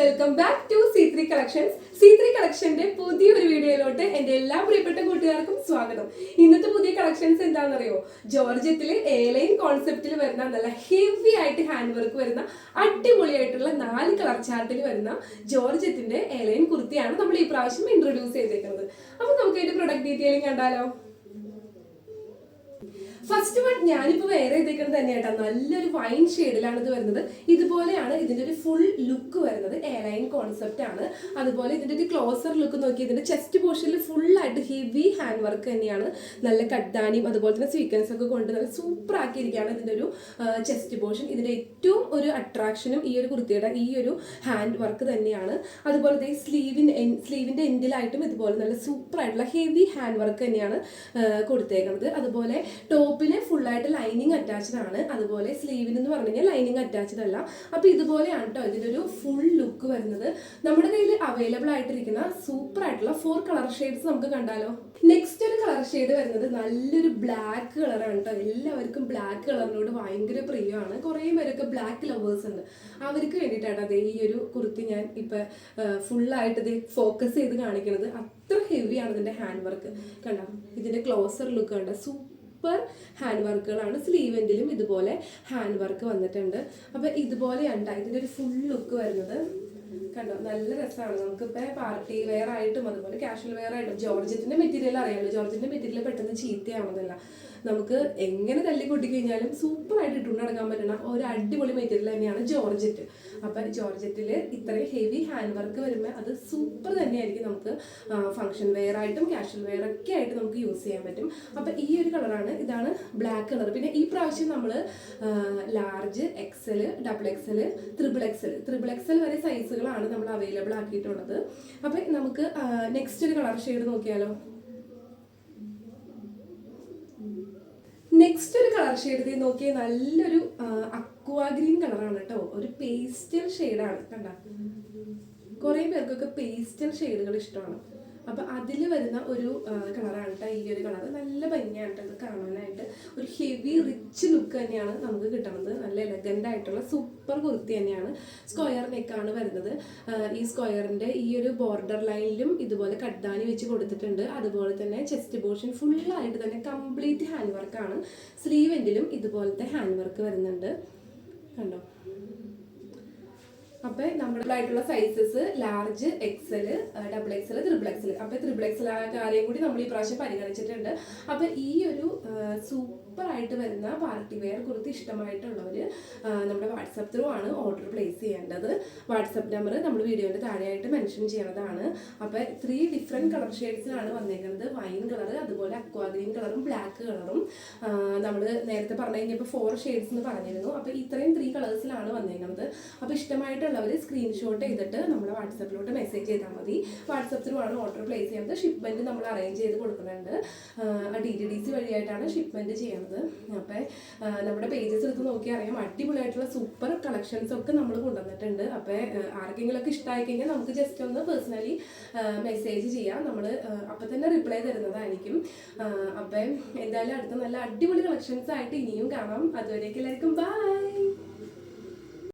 Welcome back to C three collections C three കളക്ഷന്റെ പുതിയൊരു വീഡിയോയിലോട്ട് എന്റെ എല്ലാ പ്രിയപ്പെട്ട കൂട്ടുകാർക്കും സ്വാഗതം. ഇന്നത്തെ പുതിയ കളക്ഷൻസ് എന്താണെന്നറിയോ? ജോർജ്യത്തിലെ എയർലൈൻ കോൺസെപ്റ്റിൽ വരുന്ന നല്ല ഹെവി ആയിട്ട് ഹാൻഡ് വർക്ക് വരുന്ന അടിപൊളിയായിട്ടുള്ള നാല് കളർ ചാർട്ടിൽ വരുന്ന ജോർജറ്റിന്റെ എയർലൈൻ കുർത്തിയാണ് നമ്മൾ ഈ പ്രാവശ്യം ഇൻട്രൊഡ്യൂസ് ചെയ്തേക്കുന്നത്. അപ്പൊ നമുക്ക് അതിന്റെ പ്രൊഡക്റ്റ് ഡീറ്റെയിലും കണ്ടാലോ? ഫസ്റ്റ് വൺ ഞാനിപ്പോ വേറെ ചെയ്തേക്കുന്നത് തന്നെ കേട്ടോ നല്ലൊരു വൈൻ ഷെയ്ഡിലാണ് ഇത് വരുന്നത്. ഇതുപോലെയാണ് ഇതിന്റെ ഒരു ഫുൾ ലുക്ക് വരുന്നത്. എയർലൈൻ കോൺസെപ്റ്റ് ആണ്. അതുപോലെ ഇതിന്റെ ഒരു ക്ലോസർ ലുക്ക് നോക്കി ഇതിന്റെ ചെസ്റ്റ് പോർഷനിൽ ഫുൾ ആയിട്ട് ഹെവി ഹാൻഡ് വർക്ക് തന്നെയാണ്. നല്ല കട്ടാനിയും അതുപോലെ തന്നെ സ്വീക്വൻസ് ഒക്കെ കൊണ്ട് നല്ല സൂപ്പർ ആക്കിയിരിക്കുകയാണ് ഇതിന്റെ ഒരു ചെസ്റ്റ് പോർഷൻ ഇതിന്റെ ഏറ്റവും ഒരു അട്രാക്ഷനും ഈ ഒരു കുർത്തിയുടെ ഈ ഒരു ഹാൻഡ് വർക്ക് തന്നെയാണ്. അതുപോലെ തന്നെ സ്ലീവിൻ സ്ലീവിന്റെ എൻഡിലായിട്ടും ഇതുപോലെ നല്ല സൂപ്പർ ആയിട്ടുള്ള ഹെവി ഹാൻഡ് വർക്ക് തന്നെയാണ് കൊടുത്തേക്കുന്നത്. അതുപോലെ ടോപ്പിന് ഫുള്ളായിട്ട് ലൈനിങ് അറ്റാച്ച്ഡ് ആണ്. അതുപോലെ സ്ലീവിന് എന്ന് പറഞ്ഞു ലൈനിങ് അറ്റാച്ച്ഡ് അല്ല. അപ്പോൾ ഇതുപോലെയാണ് കേട്ടോ ഇതിന്റെ ഒരു ഫുൾ ലുക്ക് വരുന്നത്. നമ്മുടെ കയ്യിൽ അവൈലബിൾ ആയിട്ടിരിക്കുന്ന സൂപ്പർ ആയിട്ടുള്ള ഫോർ കളർ ഷെയ്ഡ്സ് നമുക്ക് കണ്ടാലോ? നെക്സ്റ്റ് ഒരു കളർ ഷെയ്ഡ് വരുന്നത് നല്ലൊരു ബ്ലാക്ക് കളറാണ് കേട്ടോ എല്ലാവർക്കും ബ്ലാക്ക് കളറിനോട് ഭയങ്കര പ്രിയമാണ്. കുറേ പേരൊക്കെ ബ്ലാക്ക് ലവേഴ്സ് ഉണ്ട്. അവർക്ക് വേണ്ടിയിട്ടാണ് അതെ ഈ ഒരു കുർത്തി ഞാൻ ഇപ്പൊ ഫുള്ളായിട്ട് ഇത് ഫോക്കസ് ചെയ്ത് കാണിക്കുന്നത് അത്ര ഹെവിയാണ് ഇതിന്റെ ഹാൻഡ് വർക്ക്. കണ്ടോ? ഇതിന്റെ ക്ലോസർ ലുക്ക് കണ്ട? സൂപ്പർ ഹാൻഡ് വർക്കുകളാണ് സ്ലീവ് എൻഡിലും ഇതുപോലെ ഹാൻഡ് വർക്ക് വന്നിട്ടുണ്ട്. അപ്പോൾ ഇതുപോലെയാണ് ഇതിന്റെ ഒരു ഫുൾ ലുക്ക് വരുന്നത്. കണ്ടോ? നല്ല രസമാണ്. നമുക്കിപ്പോ പാർട്ടി വെയർ ആയിട്ടും അതുപോലെ കാഷ്വൽ വെയർ ആയിട്ടും ജോർജിന്റെ മെറ്റീരിയൽ അറിയാമല്ലോ ജോർജിന്റെ മെറ്റീരിയൽ പെട്ടെന്ന് ചീത്തയാവുന്നതല്ല. നമുക്ക് എങ്ങനെ തല്ലി കൊട്ടിക്കഴിഞ്ഞാലും സൂപ്പർ ആയിട്ട് ഇട്ടുകൊണ്ട് നടക്കാൻ പറ്റുന്ന ഒരു അടിപൊളി മെറ്റീരിയൽ തന്നെയാണ് ജോർജറ്റ്. അപ്പൊ ജോർജറ്റിൽ ഇത്രയും ഹെവി ഹാൻഡ് വർക്ക് വരുമ്പോൾ അത് സൂപ്പർ തന്നെയായിരിക്കും നമുക്ക് ഫംഗ്ഷൻ വെയർ ആയിട്ടും കാഷ്വൽ വെയർ ഒക്കെ ആയിട്ട് നമുക്ക് യൂസ് ചെയ്യാൻ പറ്റും. അപ്പൊ ഈ ഒരു കളറാണ് ഇതാണ് ബ്ലാക്ക് കളർ പിന്നെ ഈ പ്രാവശ്യം നമ്മൾ large XL double XL triple XL triple XL വരെ സൈസുകളാണ് നമ്മൾ അവൈലബിൾ ആക്കിയിട്ടുള്ളത്. അപ്പൊ നമുക്ക് നെക്സ്റ്റ് ഒരു കളർ ഷെയ്ഡ് നോക്കിയാലോ? നെക്സ്റ്റ് ഒരു കളർ ഷെയ്ഡ് നോക്കിയാൽ നല്ലൊരു അക്വാ ഗ്രീൻ കളറാണ് കേട്ടോ. ഒരു പേസ്റ്റൽ ഷെയ്ഡാണ് കണ്ട? കുറേ പേർക്കൊക്കെ പേസ്റ്റൽ ഷെയ്ഡുകൾ ഇഷ്ടമാണ്. അപ്പൊ അതിൽ വരുന്ന ഒരു കളറാണ് കേട്ടോ ഈ ഒരു കളർ നല്ല ഭംഗിയാണ് ട്ടോ ഇത് കാണാനായിട്ട്. ഒരു ഹെവി റിച്ച് ലുക്ക് തന്നെയാണ് നമുക്ക് കിട്ടുന്നത് നല്ല എലഗന്റ് ആയിട്ടുള്ള സൂപ്പർ കുർത്തി തന്നെയാണ് സ്ക്വയർ നെക്കാണ് വരുന്നത്. ഈ സ്ക്വയറിന്റെ ഈ ഒരു ബോർഡർ ലൈനിലും ഇതുപോലെ കഡ്ദാനി വെച്ച് കൊടുത്തിട്ടുണ്ട്. അതുപോലെ തന്നെ ചെസ്റ്റ് പോർഷൻ ഫുള്ളായിട്ട് തന്നെ കംപ്ലീറ്റ് ഹാൻഡ് വർക്കാണ് സ്ലീവെന്റിലും ഇതുപോലത്തെ ഹാൻഡ് വർക്ക് വരുന്നുണ്ട്. കണ്ടോ? അപ്പൊ നമ്മുടെ ആയിട്ടുള്ള sizes large XL double XL triple XL അപ്പൊ ത്രിബിൾ എക്സൽ കാര്യം കൂടി നമ്മൾ ഈ പ്രാവശ്യം പരിഗണിച്ചിട്ടുണ്ട്. അപ്പൊ ഈ ഒരു സൂപ്പർ ആയിട്ട് വരുന്ന പാർട്ടി വെയർ കുർത്തി ഇഷ്ടമായിട്ടുള്ളവർ നമ്മുടെ വാട്സപ്പ് ത്രൂ ആണ് ഓർഡർ പ്ലേസ് ചെയ്യേണ്ടത്. വാട്സപ്പ് നമ്പർ നമ്മൾ വീഡിയോന്റെ താഴെയായിട്ട് മെൻഷൻ ചെയ്യണതാണ്. അപ്പോൾ ത്രീ ഡിഫറെന്റ് കളർ ഷെയ്ഡ്സിലാണ് വന്നിരിക്കുന്നത് വൈൻ കളർ അതുപോലെ അക്വാഗ്രീൻ കളറും ബ്ലാക്ക് കളറും നമ്മൾ നേരത്തെ പറഞ്ഞു കഴിഞ്ഞപ്പോൾ ഫോർ ഷെയ്ഡ്സ് എന്ന് പറഞ്ഞിരുന്നു. അപ്പോൾ ഇത്രയും ത്രീ കളേഴ്സിലാണ് വന്നിരിക്കുന്നത് അപ്പോൾ ഇഷ്ടമായിട്ടുള്ളവർ സ്ക്രീൻഷോട്ട് ചെയ്തിട്ട് നമ്മുടെ വാട്സപ്പിലോട്ട് മെസ്സേജ് ചെയ്താൽ മതി. വാട്സപ്പ് ത്രൂ ആണ് ഓർഡർ പ്ലേസ് ചെയ്യുന്നത് ഷിപ്മെന്റ് നമ്മൾ അറേഞ്ച് ചെയ്ത് കൊടുക്കുന്നുണ്ട്. ഡി ടി ഡി സി വഴിയായിട്ടാണ് ഷിപ്മെന്റ് ചെയ്യുന്നത് അപ്പോൾ നമ്മുടെ പേജസ് എടുത്ത് നോക്കി അറിയാം. അടിപൊളിയായിട്ടുള്ള സൂപ്പർ കളക്ഷൻസ് ഒക്കെ നമ്മൾ കൊണ്ടുവന്നിട്ടുണ്ട്. അപ്പോൾ ആർക്കെങ്കിലും ഒക്കെ ഇഷ്ടമായി കഴിഞ്ഞാൽ നമുക്ക് ജസ്റ്റ് ഒന്ന് പേഴ്സണലി മെസ്സേജ് ചെയ്യാം. നമ്മൾ അപ്പോൾ തന്നെ റിപ്ലൈ തരുന്നതായിരിക്കും. അപ്പം എന്തായാലും അടുത്ത നല്ല അടിപൊളി കളക്ഷൻസ് ആയിട്ട് ഇനിയും കാണാം. അതുവരേക്കും എല്ലാവർക്കും ബൈ